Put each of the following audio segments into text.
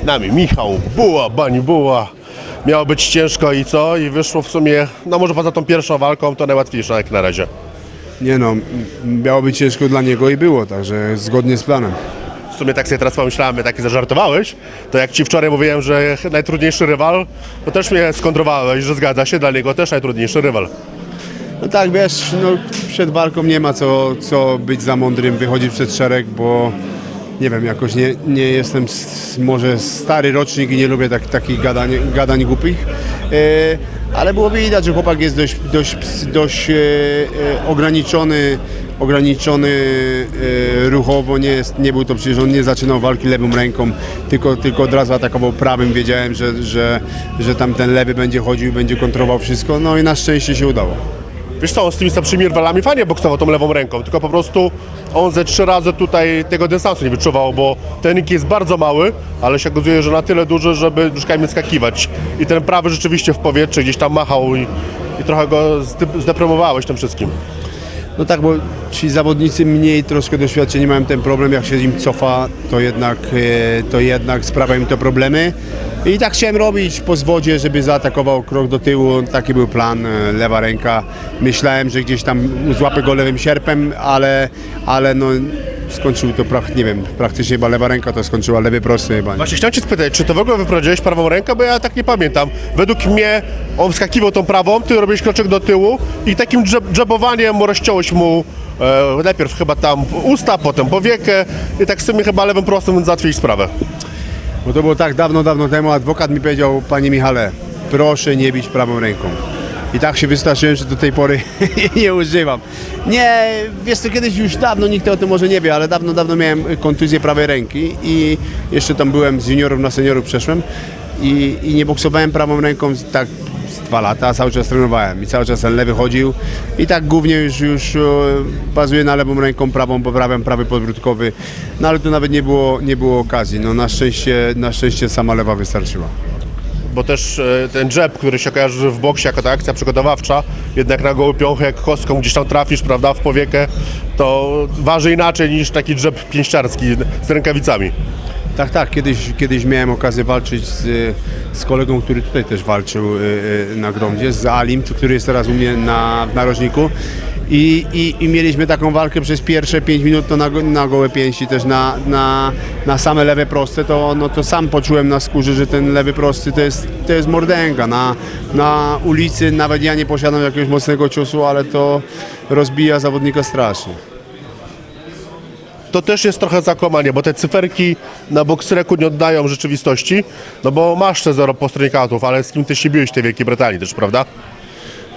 Z nami Michał Buła, Bani Buła. Miało być ciężko i co? I wyszło w sumie, no może poza tą pierwszą walką, to najłatwiejsza jak na razie. Nie no, miało być ciężko dla niego i było, także zgodnie z planem. W sumie tak sobie teraz pomyślałem, my tak zażartowałeś, to jak Ci wczoraj mówiłem, że najtrudniejszy rywal, to też mnie skontrowałeś, że zgadza się, dla niego też najtrudniejszy rywal. No tak, wiesz, no, przed walką nie ma co, co być za mądrym, wychodzić przed szereg, bo nie wiem, jakoś nie, nie jestem może stary rocznik i nie lubię tak, takich gadań, gadań głupich, e, ale było widać, że chłopak jest dość, dość, dość e, e, ograniczony, ograniczony ruchowo, nie, jest, nie był to przecież, on nie zaczynał walki lewą ręką, tylko, tylko od razu atakował prawym, wiedziałem, że, że, że tam ten lewy będzie chodził, będzie kontrolował wszystko, no i na szczęście się udało. Wiesz co, z tymi słabszymi rywalami fajnie boksował tą lewą ręką, tylko po prostu on ze trzy razy tutaj tego dystansu nie wyczuwał, bo ten jest bardzo mały, ale się okazuje, że na tyle duży, żeby nóżkami skakiwać. I ten prawy rzeczywiście w powietrze gdzieś tam machał i, i trochę go zdeprymowałeś tym wszystkim. No tak, bo ci zawodnicy mniej troszkę doświadczeni mają ten problem, jak się im cofa, to jednak, e, to jednak sprawia im to problemy. I tak chciałem robić po zwodzie, żeby zaatakował krok do tyłu, taki był plan, e, lewa ręka. Myślałem, że gdzieś tam złapę go lewym sierpem, ale, ale no skończył to, prach- nie wiem, praktycznie chyba lewa ręka to skończyła, lewy prosty chyba. Właśnie chciałem Cię spytać, czy to w ogóle wyprowadziłeś prawą rękę, bo ja tak nie pamiętam. Według mnie on wskakiwał tą prawą, Ty robiłeś kroczek do tyłu i takim dżeb- dżebowaniem rozciąłeś mu e, najpierw chyba tam usta, potem powiekę i tak w sumie chyba lewym prostym załatwiłeś sprawę. Bo to było tak dawno, dawno temu, adwokat mi powiedział, panie Michale, proszę nie bić prawą ręką. I tak się wystraszyłem, że do tej pory nie używam. Nie, wiesz co, kiedyś już dawno, nikt o tym może nie wie, ale dawno, dawno miałem kontuzję prawej ręki i jeszcze tam byłem z juniorów na seniorów przeszłem i, i nie boksowałem prawą ręką tak dwa lata, cały czas trenowałem i cały czas ten lewy chodził i tak głównie już, już e, bazuję na lewą ręką, prawą poprawiam, prawy podbródkowy, no ale tu nawet nie było, nie było okazji, no na szczęście, na szczęście sama lewa wystarczyła. Bo też e, ten jab, który się kojarzy w boksie jako ta akcja przygotowawcza, jednak na goły piąchy, jak kostką gdzieś tam trafisz, prawda, w powiekę, to waży inaczej niż taki jab pięściarski z rękawicami. Tak, tak. Kiedyś, kiedyś miałem okazję walczyć z, z kolegą, który tutaj też walczył y, y, na Gromdzie, z Alim, który jest teraz u mnie na, w narożniku. I, i, I mieliśmy taką walkę przez pierwsze 5 minut to na, na gołe pięści, też na, na, na same lewe proste, to, no, to sam poczułem na skórze, że ten lewy prosty to jest, to jest mordęga. Na, na ulicy nawet ja nie posiadam jakiegoś mocnego ciosu, ale to rozbija zawodnika strasznie. To też jest trochę zakłamanie, bo te cyferki na boksreku nie oddają rzeczywistości, no bo masz te zero postronikautów, ale z kim ty się biłeś w tej Wielkiej Brytanii też, prawda?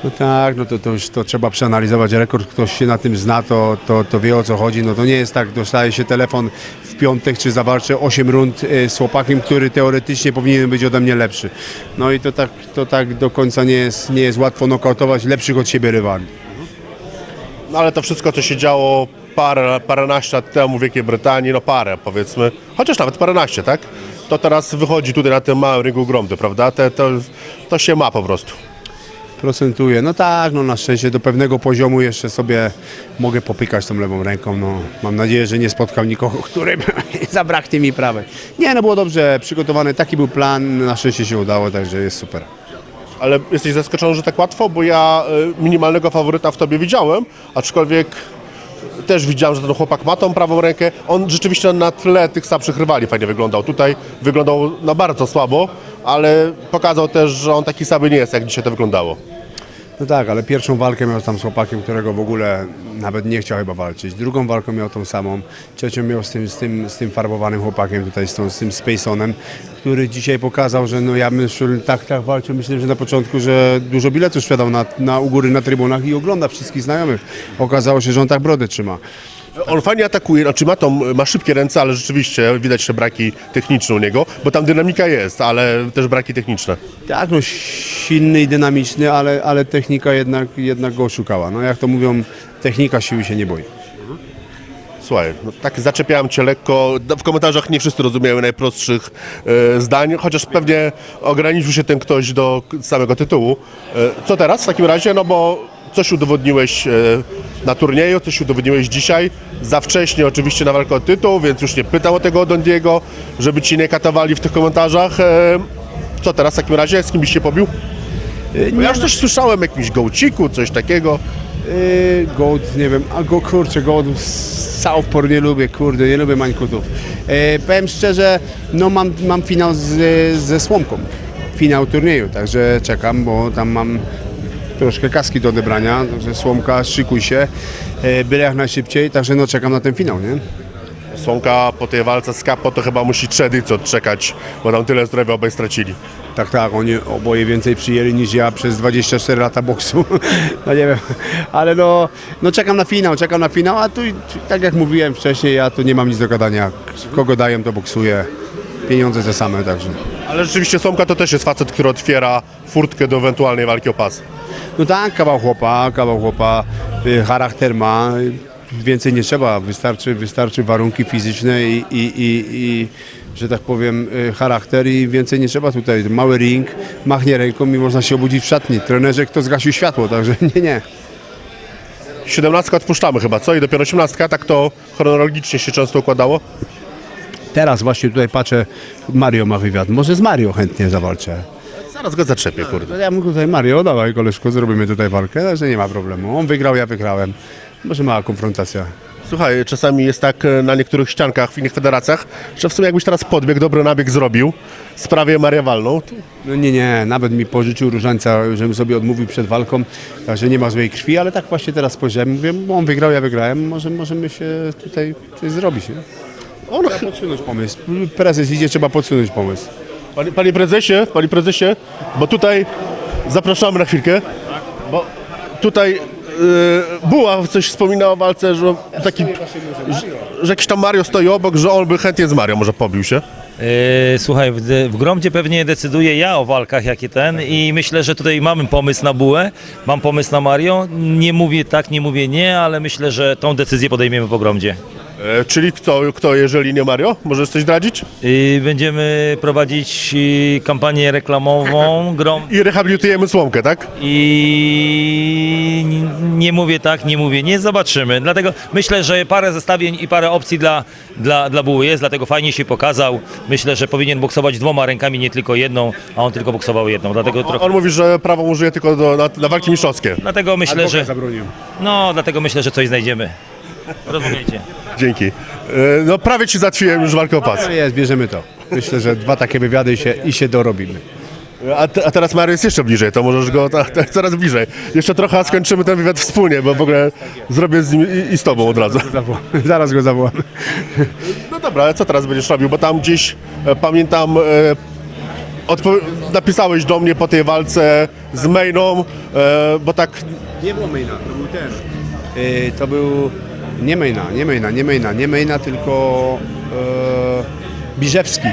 No tak, no to, to już to trzeba przeanalizować rekord, ktoś się na tym zna, to, to, to wie o co chodzi. No to nie jest tak, dostaje się telefon w piątek, czy zawalczę 8 rund e, z chłopakiem, który teoretycznie powinien być ode mnie lepszy. No i to tak, to tak do końca nie jest, nie jest łatwo nokautować lepszych od siebie rywali. No ale to wszystko, co się działo parę, paręnaście lat temu w Wielkiej Brytanii, no parę powiedzmy, chociaż nawet paręnaście, tak? To teraz wychodzi tutaj na tym małym rynku gromdy, prawda? Te, to, to się ma po prostu. Procentuje. No tak, no na szczęście do pewnego poziomu jeszcze sobie mogę popykać tą lewą ręką. No, mam nadzieję, że nie spotkam nikogo, którym zabraknie mi prawej. Nie, no było dobrze przygotowane, taki był plan, na szczęście się udało, także jest super. Ale jesteś zaskoczony, że tak łatwo, bo ja y, minimalnego faworyta w tobie widziałem, aczkolwiek też widziałem, że ten chłopak ma tą prawą rękę. On rzeczywiście na tle tych słabszych rywali fajnie wyglądał. Tutaj wyglądał na bardzo słabo, ale pokazał też, że on taki słaby nie jest, jak dzisiaj to wyglądało. No tak, ale pierwszą walkę miał tam z chłopakiem, którego w ogóle nawet nie chciał chyba walczyć. Drugą walkę miał tą samą. Trzecią miał z tym, z tym, z tym farbowanym chłopakiem tutaj, z, tą, z tym Spaceonem, który dzisiaj pokazał, że no ja myślę, tak, tak walczył. Myślałem, że na początku, że dużo biletów sprzedał na, na, u góry na trybunach i ogląda wszystkich znajomych. Okazało się, że on tak brodę trzyma. On fajnie atakuje, znaczy ma, tą, ma szybkie ręce, ale rzeczywiście widać te braki techniczne u niego, bo tam dynamika jest, ale też braki techniczne. Tak, no silny i dynamiczny, ale, ale technika jednak, jednak go oszukała. No jak to mówią, technika siły się nie boi. Słuchaj, no tak zaczepiałem cię lekko. No, W komentarzach nie wszyscy rozumieją najprostszych e, zdań, chociaż pewnie ograniczył się ten ktoś do samego tytułu. E, co teraz w takim razie? No bo coś udowodniłeś e, na turnieju, coś udowodniłeś dzisiaj. Za wcześnie oczywiście na walkę o tytuł, więc już nie pytał o tego od Dondiego, żeby ci nie katowali w tych komentarzach. E, Co teraz w takim razie? Z kim byś się pobił? Bo ja już coś słyszałem jakimś gołciku, coś takiego. Yy, Gold, nie wiem, a go kurczę, Gold Southport nie lubię, kurde, nie lubię mańkutów. Yy, powiem szczerze, no mam, mam finał z, ze Słomką, finał turnieju, także czekam, bo tam mam troszkę kaski do odebrania, także Słomka, szykuj się, yy, byle jak najszybciej, także no czekam na ten finał, nie? Słomka po tej walce z Kapo to chyba musi trzy edycje odczekać, bo tam tyle zdrowia obaj stracili. Tak, tak, oni oboje więcej przyjęli niż ja przez 24 lata boksu. No nie wiem, ale no, no czekam na finał, czekam na finał, a tu tak jak mówiłem wcześniej, ja tu nie mam nic do gadania. Kogo daję, to boksuję. Pieniądze te same, także. Ale rzeczywiście Słomka to też jest facet, który otwiera furtkę do ewentualnej walki o pas. No tak, kawał chłopa, kawał chłopa, y, charakter ma, więcej nie trzeba, wystarczy, wystarczy warunki fizyczne i, i, i, i że tak powiem, y, charakter i więcej nie trzeba tutaj. Mały ring, machnie ręką i można się obudzić w szatni. Trenerze, kto zgasił światło, także nie, nie. 17 odpuszczamy chyba, co? I dopiero 18, tak to chronologicznie się często układało. Teraz właśnie tutaj patrzę, Mario ma wywiad. Może z Mario chętnie zawalczę. Zaraz go zaczepię, kurde. To ja mówię tutaj, Mario, dawaj koleżko, zrobimy tutaj walkę, także nie ma problemu. On wygrał, ja wygrałem. Może mała konfrontacja. Słuchaj, czasami jest tak e, na niektórych ściankach w innych federacjach, że w sumie jakbyś teraz podbiegł, dobry nabieg zrobił, sprawie Marię walną, to No nie, nie, nawet mi pożyczył różańca, żebym sobie odmówił przed walką, także nie ma złej krwi, ale tak właśnie teraz spojrzałem, mówię, bo on wygrał, ja wygrałem, może możemy się tutaj coś zrobić, nie? on... Trzeba podsunąć pomysł. Prezes idzie, trzeba podsunąć pomysł. Panie, panie prezesie, panie prezesie, bo tutaj zapraszamy na chwilkę, bo tutaj e, Buła coś wspominał o walce, że taki, że, że jakiś tam Mario stoi obok, że on by chętnie z Mario może pobił się. Yy, Słuchaj, w, w Gromdzie pewnie decyduję ja o walkach jaki ten i myślę, że tutaj mamy pomysł na bułę, mam pomysł na Mario. Nie mówię tak, nie mówię nie, ale myślę, że tą decyzję podejmiemy po Gromdzie. E, czyli kto, kto, jeżeli nie Mario? Możesz coś zdradzić? Yy, Będziemy prowadzić kampanię reklamową Grom I rehabilitujemy Słomkę, tak? i n- nie mówię tak, nie mówię nie, zobaczymy. Dlatego myślę, że parę zestawień i parę opcji dla, dla, dla buły jest, dlatego fajnie się pokazał. Myślę, że powinien boksować dwoma rękami, nie tylko jedną, a on tylko boksował jedną. Dlatego On, trochę... on mówi, że prawo użyje tylko do, na, na walki mistrzowskie. Dlatego myślę, że. zabronił. No, dlatego myślę, że coś znajdziemy. Rozmawiajcie. Dzięki. E, no prawie ci zatwiłem już walkę o pas. No jest, bierzemy to. Myślę, że dwa takie wywiady i się, i się dorobimy. A, te, a teraz Mario jest jeszcze bliżej, to możesz go ta, ta, coraz bliżej. Jeszcze trochę a skończymy ten wywiad wspólnie, bo w ogóle zrobię z nim i, i z tobą od razu. Zawołam. Zaraz go zawołam. No dobra, ale co teraz będziesz robił? Bo tam gdzieś e, pamiętam, e, odpo- napisałeś do mnie po tej walce z Mainą, e, bo tak Nie było maina, to był ten. To był nie maina, nie maina, nie maina, nie maina, tylko yy, Biżewski.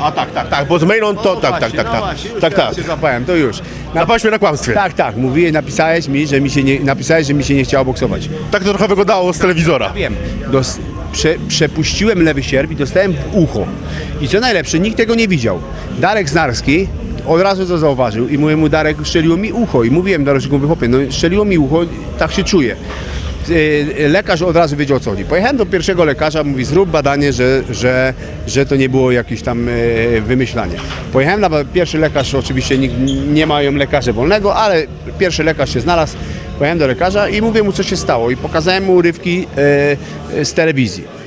A tak, tak, tak, bo z Mainą to tak, tak, tak, no tak. Tak, tak. się złapałem, to już. Na, Napałeś mnie na kłamstwie. tak, tak, mówiłeś, napisałeś mi, że mi się nie, napisałeś, że mi się nie chciało boksować. Tak to trochę wyglądało z telewizora. Wiem. Dos, prze, przepuściłem lewy sierp i dostałem w ucho. I co najlepsze, nikt tego nie widział. Darek Znarski od razu to zauważył i mówię mu, Darek, szczeliło mi ucho. I mówiłem Dareczku, chłopie, no szczeliło mi ucho, tak się czuję. E, Lekarz od razu wiedział co chodzi. Pojechałem do pierwszego lekarza, mówi zrób badanie, że, że, że to nie było jakieś tam e, wymyślanie. Pojechałem na pierwszy lekarz, oczywiście nikt, nie mają lekarza wolnego, ale pierwszy lekarz się znalazł. Pojechałem do lekarza i mówię mu co się stało i pokazałem mu urywki e, z telewizji.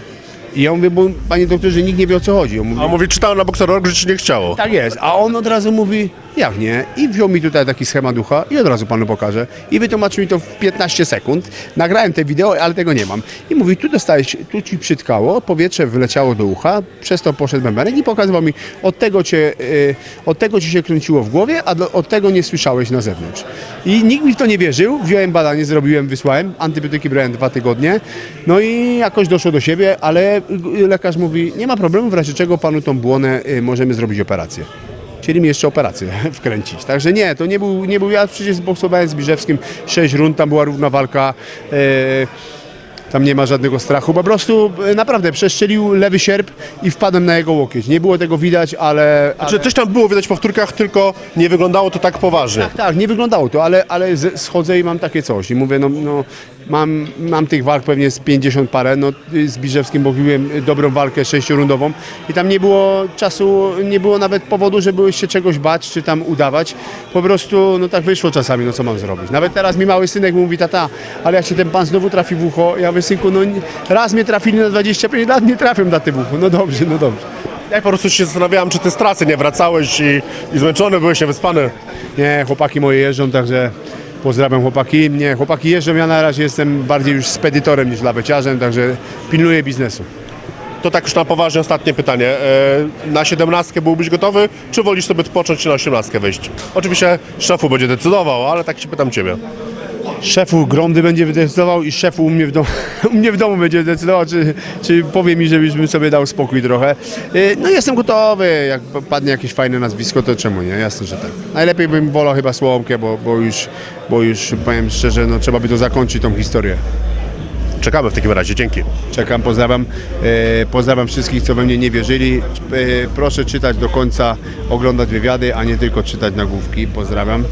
I ja mówię, bo panie doktorze, nikt nie wie o co chodzi. On mówi, A mówi, czytałem na Boxer.org, że ci nie chciało. tak jest. A on od razu mówi, jak nie? I wziął mi tutaj taki schemat ducha i od razu panu pokażę. I wytłumaczył mi to w 15 sekund. Nagrałem te wideo, ale tego nie mam. I mówi, tu dostałeś, tu ci przytkało, powietrze wyleciało do ucha, przez to poszedł bębenek i pokazywał mi, od tego, cię, y, od tego ci się kręciło w głowie, a do, od tego nie słyszałeś na zewnątrz. I nikt mi w to nie wierzył. Wziąłem badanie, zrobiłem, wysłałem. Antybiotyki brałem dwa tygodnie. No i jakoś doszło do siebie, ale lekarz mówi, nie ma problemu, w razie czego panu tą błonę y, możemy zrobić operację. Chcieli mi jeszcze operację wkręcić. Także nie, to nie był, nie był ja przecież boksowałem z Biżewskim 6 rund, tam była równa walka. E, tam nie ma żadnego strachu. Po prostu e, naprawdę przestrzelił lewy sierp i wpadłem na jego łokieć. Nie było tego widać, ale... ale... Czy coś tam było widać w powtórkach, tylko nie wyglądało to tak poważnie. Tak, nie wyglądało to, ale, ale schodzę i mam takie coś i mówię, no, no mam, mam tych walk pewnie z 50 parę, no z Biżewskim mówiłem dobrą walkę sześciorundową i tam nie było czasu, nie było nawet powodu, żeby się czegoś bać, czy tam udawać, po prostu no tak wyszło czasami, no co mam zrobić. Nawet teraz mi mały synek mówi, tata, ale jak się ten pan znowu trafi w ucho, ja mówię, synku, no nie- raz mnie trafili na 25 lat, nie trafią na tym uchu, no dobrze, no dobrze. Ja po prostu się zastanawiałem, czy ty z trasy nie wracałeś i, i zmęczony byłeś, niewyspany. Nie, chłopaki moje jeżdżą, także pozdrawiam chłopaki. Nie, chłopaki jeżdżą, ja na razie jestem bardziej już spedytorem niż laweciarzem, także pilnuję biznesu. To tak już na poważnie ostatnie pytanie. E, Na 17 byłbyś gotowy, czy wolisz sobie odpocząć i na 18 wejść? Oczywiście szefu będzie decydował, ale tak się pytam ciebie. Szefu Gromdy będzie decydował i szefu u mnie w, domu, u mnie w domu będzie decydował, czy, czy powie mi, żebyśmy sobie dał spokój trochę. Yy, No jestem gotowy, jak padnie jakieś fajne nazwisko, to czemu nie? Jasne, że tak. Najlepiej bym wolał chyba Słomkę, bo, bo, już, bo już powiem szczerze, no trzeba by to zakończyć tą historię. Czekamy w takim razie, dzięki. Czekam, pozdrawiam. E, pozdrawiam wszystkich, co we mnie nie wierzyli. E, proszę czytać do końca, oglądać wywiady, a nie tylko czytać nagłówki. Pozdrawiam.